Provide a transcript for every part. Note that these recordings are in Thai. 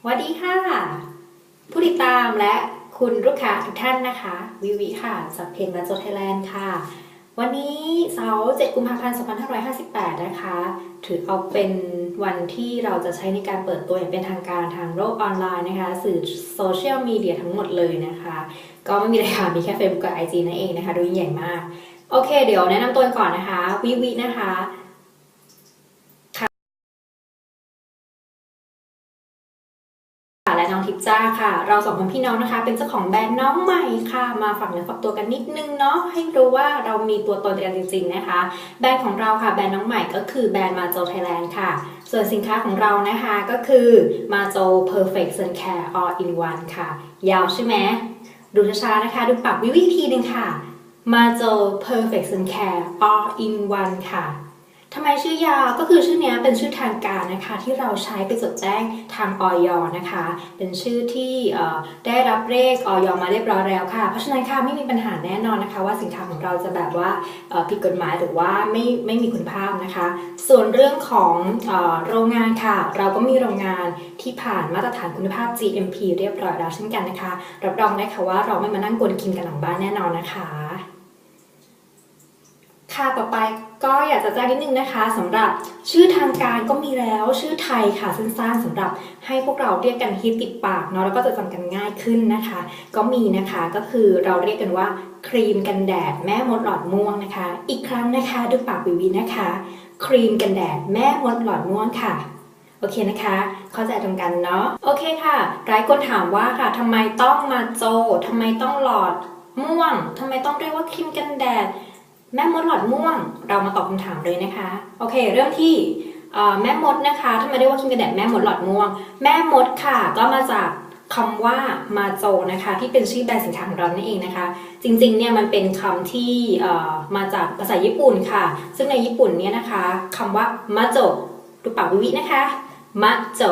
สวัสดีค่ะ ผู้ติดตามและคุณลูกค้าทุกท่านนะคะ วิวิค่ะจากเพลงและโจไทยแลนด์ค่ะ วันนี้เสาร์7กุมภาพันธ์ 2558 นะคะ ถือเอาเป็นวันที่เราจะใช้ในการเปิดตัวอย่างเป็นทางการทางโลกออนไลน์นะคะ สื่อโซเชียลมีเดียทั้งหมดเลยนะคะ ก็ไม่มีอะไรค่ะ มีแค่ Facebook กับ IG นั่นเองนะคะ ดูยิ่งใหญ่มาก โอเค เดี๋ยวแนะนำตัวก่อนนะคะ วิวินะคะ จ้าค่ะ เราสองคนพี่น้องนะคะ เป็นเจ้าของแบรนด์น้องใหม่ค่ะ มาฝากเนื้อฝากตัวกันนิดนึงเนาะให้รู้ว่าเรามีตัวตนกันจริงๆนะคะ แบรนด์ของเราค่ะแบรนด์น้องใหม่ก็คือแบรนด์มาโจไทยแลนด์ค่ะ ส่วนสินค้าของเรานะคะก็คือมาโจ Perfect Sun Care All in One ค่ะ ยาวใช่ไหมดูช้าๆนะคะ ดูปากวิวิธีหนึ่งค่ะมาโจ Perfect Sun Care All in One ค่ะ ไมชื่อยาวก็คือชื่อนี้เป็นชื่อทางการนะคะ ที่เราใช้ไปจดแจ้งทางออยนะคะ เป็นชื่อที่ได้รับเลขออยมาเรียบร้อยแล้วค่ะ เพราะฉะนั้นค่ะไม่มีปัญหาแน่นอนนะคะ ว่าสินค้าของเราจะแบบว่าผิดกฎหมายหรือว่าไม่ไม่มีคุณภาพนะคะ ส่วนเรื่องของอโรงงานค่ะ เราก็มีโรงงานที่ผ่านมาตรฐานคุณภาพ GMP เรียบร้อยแล้วเช่นกันนะคะรับรองได้ค่ะว่าเราไม่มานั่งกวนกินกันหลังบ้านแน่นอนนะคะ ค่ะต่อไป ก็อยากจะแจ้งนิดนึงนะคะสำหรับชื่อทางการก็มีแล้วชื่อไทยค่ะสั้นๆสำหรับให้พวกเราเรียกกันฮิตติดปากเนาะแล้วก็จะจำกันง่ายขึ้นนะคะ ก็มีนะคะก็คือเราเรียกกันว่าครีมกันแดดแม่มดหลอดม่วงนะคะ อีกครั้งนะคะด้วยปากวิวีนะคะ ครีมกันแดดแม่มดหลอดม่วงค่ะโอเคนะคะ เข้าใจตรงกันเนาะโอเคค่ะหลายคนถามว่าค่ะทำไมต้องมาโจทำไมต้องหลอดม่วงทำไมต้องเรียกว่าครีมกันแดด แม่มดหลอดม่วงเรามาตอบคำถามเลยนะคะ โอเค เริ่มที่แม่มดนะคะทำไมเรียกว่าครีมกันแดดแม่มดหลอดม่วง แม่มดค่ะก็มาจากคำว่ามาโจนะคะที่เป็นชื่อแบรนด์สินค้าของเรานั่นเองนะคะ จริงๆเนี่ยมันเป็นคำที่มาจากภาษาญี่ปุ่นค่ะ ซึ่งในญี่ปุ่นเนี่ยนะคะคำว่ามาโจดูปากวิวินะคะมาโจ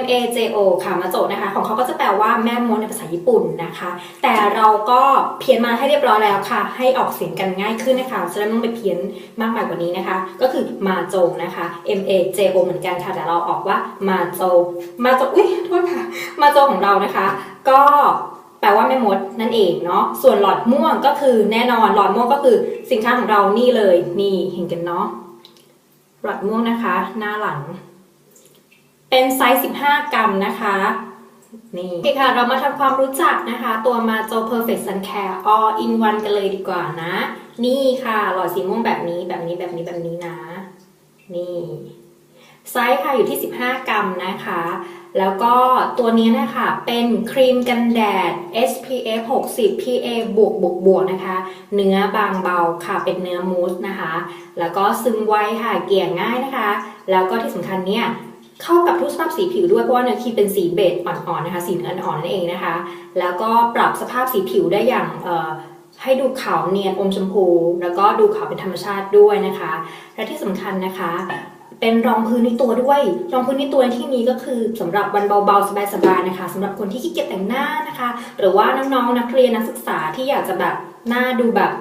M A J O ค่ะมาโจนะคะ ของเขาก็จะแปลว่าแม่มดในภาษาญี่ปุ่นนะคะ แต่เราก็เพี้ยนมาให้เรียบร้อยแล้วค่ะ ให้ออกเสียงกันง่ายขึ้นนะคะจะได้ไม่ต้องไปเพี้ยนมากมายกว่านี้นะคะ ก็คือมาโจนะคะ M A J O เหมือนกันค่ะแต่เราออกว่ามาโจมาโจอุ้ยโทษค่ะมาโจของเรานะคะ ก็แปลว่าแม่มดนั่นเองเนาะส่วนหลอดม่วงก็คือแน่นอนหลอดม่วงก็คือสินค้าของเรานี่เลยนี่เห็นกันเนาะหลอดม่วงนะคะ หน้าหลัง เป็นไซส์ 15 กรัมนะคะ นี่โอเคค่ะ เรามาทำความรู้จักนะคะ ตัวมาโจ Perfect Sun Care All in One กันเลยดีกว่านะ นี่ค่ะ หลอดสีม่วงแบบนี้แบบนี้แบบนี้แบบนี้นะ นี่ไซส์ค่ะอยู่ที่ 15 กรัมนะคะ แล้วก็ตัวนี้นะคะเป็นครีมกันแดด SPF 60 PA บวกบวกบวกนะคะ เนื้อบางเบาค่ะเป็นเนื้อมูสนะคะ แล้วก็ซึมไวค่ะเกลี่ยง่ายนะคะ แล้วก็ที่สำคัญเนี่ย เข้ากับทุกสภาพสีผิวด้วยเพราะว่าเนื้อครีมเป็นสีเบจอ่อนๆนะคะสีเนื้ออ่อนนั่นเองนะคะ แล้วก็ปรับสภาพสีผิวได้อย่างให้ดูขาวเนียนอมชมพู แล้วก็ดูขาวเป็นธรรมชาติด้วยนะคะ และที่สำคัญนะคะ เป็นรองพื้นในตัวด้วย รองพื้นในตัวในที่นี้ก็คือสำหรับวันเบาๆสบายๆนะคะสำหรับคนที่ขี้เกียจแต่งหน้านะคะ หรือว่าน้องๆนักเรียนนักศึกษาที่อยากจะแบบหน้าดูแบบ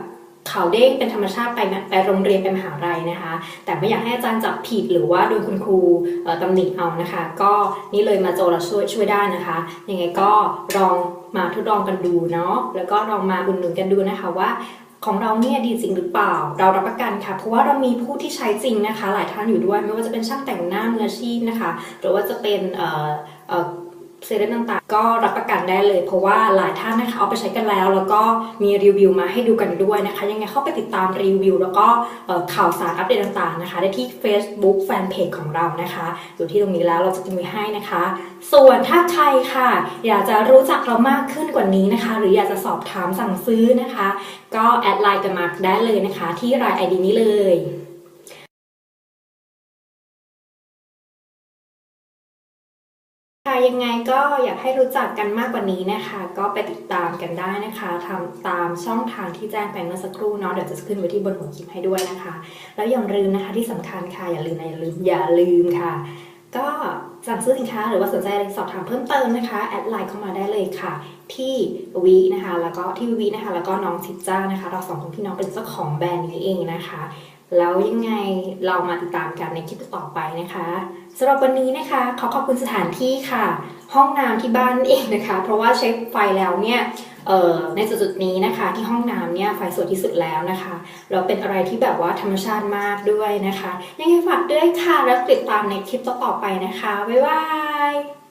เขาเด้งเป็นธรรมชาติไปไปโรงเรียนไปมหาลัยนะคะ แต่ไม่อยากให้อาจารย์จับผิดหรือว่าโดนคุณครูเอ่อตำหนิเอานะคะ ก็นี่เลยมาโจเราช่วยช่วยได้นะคะยังไงก็ลองมาทดลองกันดูเนาะแล้วก็ลองมาอุดหนุนกันดูนะคะว่าของเราเนี่ยดีจริงหรือเปล่า เรารับประกันค่ะ เพราะว่าเรามีผู้ที่ใช้จริงนะคะ หลายท่านอยู่ด้วย ไม่ว่าจะเป็นช่างแต่งหน้ามืออาชีพนะคะ หรือว่าจะเป็น เอ่อเอ่อเซรั่มต่างๆ ก็รับประกันได้เลย เพราะว่าหลายท่านนะคะเอาไปใช้กันแล้ว แล้วก็มีรีวิวมาให้ดูกันด้วยนะคะ ยังไงเข้าไปติดตามรีวิว แล้วก็ข่าวสารอัปเดตต่างๆนะคะ ได้ที่ Facebook Fanpage ของเรานะคะอยู่ที่ตรงนี้แล้วเราจะมีให้นะคะ ส่วนถ้าใครค่ะ อยากจะรู้จักเรามากขึ้นกว่านี้นะคะ หรืออยากจะสอบถามสั่งซื้อนะคะ ก็แอดไลน์กันมาได้เลยนะคะ ที่รายไอดีนี้เลย ค่ะยังไงก็อยากให้รู้จักกันมากกว่านี้นะคะ ก็ไปติดตามกันได้นะคะทำตามช่องทางที่แจ้งไปเมื่อสักครู่เนาะเดี๋ยวจะขึ้นไว้ที่บนหัวคลิปให้ด้วยนะคะ แล้วอย่าลืมนะคะที่สำคัญค่ะอย่าลืมนะอย่าลืมอย่าลืมค่ะ ก็สั่งซื้อสินค้าหรือว่าสนใจอะไรสอบถามเพิ่มเติมนะคะแอดไลน์เข้ามาได้เลยค่ะ ที่วีนะคะ แล้วก็ที่วีนะคะ แล้วก็น้องทิจ้านะคะ เราสองคนพี่น้องเป็นเจ้าของแบรนด์นี้เองนะคะ แล้วยังไงเรามาติดตามกันในคลิปต่อไปนะคะสำหรับวันนี้นะคะขอขอบคุณสถานที่ค่ะ ห้องน้ำที่บ้านเองนะคะ เพราะว่าใช้ไฟแล้วเนี่ยในจุดๆนี้นะคะ ที่ห้องน้ำเนี่ยไฟสวยที่สุดแล้วนะคะ เราเป็นอะไรที่แบบว่าธรรมชาติมากด้วยนะคะ ยังไงฝากด้วยค่ะ แล้วติดตามในคลิปต่อๆไปนะคะ บ๊ายบาย